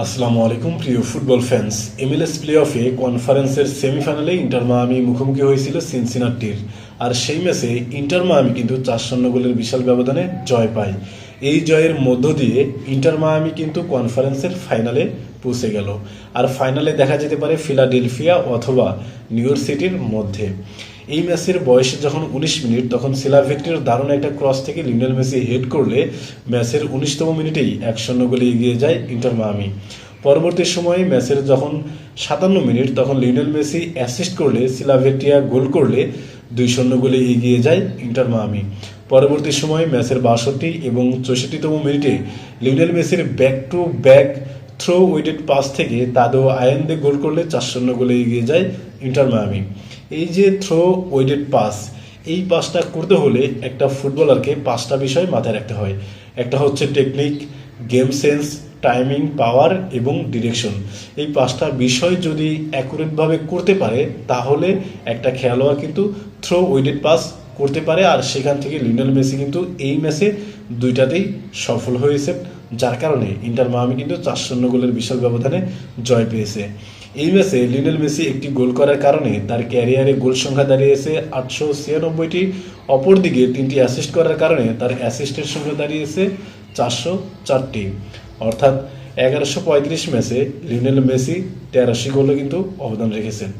আসসালামু আলাইকুম, প্রিয় ফুটবল ফ্যান্স এমএলএস প্লে অফে কনফারেন্সের সেমিফাইনালে ইন্টার মায়ামি মুখোমুখি হয়েছিল সিনসিনাটির আর সেই ম্যাচে ইন্টার মায়ামি কিন্তু চার শূন্য গোলের বিশাল ব্যবধানে জয় পায়। এই জয়ের মধ্য দিয়ে ইন্টার মায়ামি কিন্তু কনফারেন্সের ফাইনালে পৌঁছে গেল। আর ফাইনালে দেখা যেতে পারে ফিলাডেলফিয়া অথবা নিউ ইয়র্ক সিটির মধ্যে। এই ম্যাচের বয়স যখন উনিশ মিনিট, তখন সিলাভেক্টের দারুণ একটা ক্রস থেকে লিওনেল মেসি হেড করলে ম্যাচের উনিশতম মিনিটেই এক শূন্য গোলে এগিয়ে যায় ইন্টার মামি পরবর্তী সময়ে ম্যাচের যখন সাতান্ন মিনিট, তখন লিওনেল মেসি অ্যাসিস্ট করলে সিলাভেটিয়া গোল করলে দুই শূন্য গোলে এগিয়ে যায় ইন্টার মামি পরবর্তী সময়ে ম্যাচের বাষট্টি এবং চৌষট্টিতম মিনিটে লিওনেল মেসির back to back through weighted pass থেকে তাদো আয়েন্দে গোল করলে চার শূন্য গোলে এগিয়ে যায় ইন্টার মায়ামি। এই যে থ্রো ওয়েডেড পাস, এই পাসটা করতে হলে একটা ফুটবলারকে পাঁচটা বিষয় মাথায় রাখতে হয়। একটা হচ্ছে technique, game sense, timing, power এবং ডিরেকশন। এই পাঁচটা বিষয় যদি অ্যাকুরেটভাবে করতে পারে, তাহলে একটা খেলোয়াড় কিন্তু থ্রো উইডেড পাস করতে পারে। আর সেখান থেকে লিওনেল মেসি কিন্তু এই ম্যাচে দুইটাতেই সফল হয়েছে। যার কারণে ইন্টার মায়ামি কিন্তু চার শূন্য গোলের বিশাল ব্যবধানে জয় পেয়েছে। এই ম্যাচে লিওনেল মেসি একটি গোল করার কারণে তার ক্যারিয়ারে গোল সংখ্যা দাঁড়িয়েছে আটশো ছিয়ানব্বইটি, অপরদিকে তিনটি অ্যাসিস্ট করার কারণে তার অ্যাসিস্টের সংখ্যা দাঁড়িয়েছে চারশো চারটি। অর্থাৎ এগারোশো পঁয়ত্রিশ ম্যাচে লিওনেল মেসি তেরোশি গোলে কিন্তু অবদান রেখেছেন।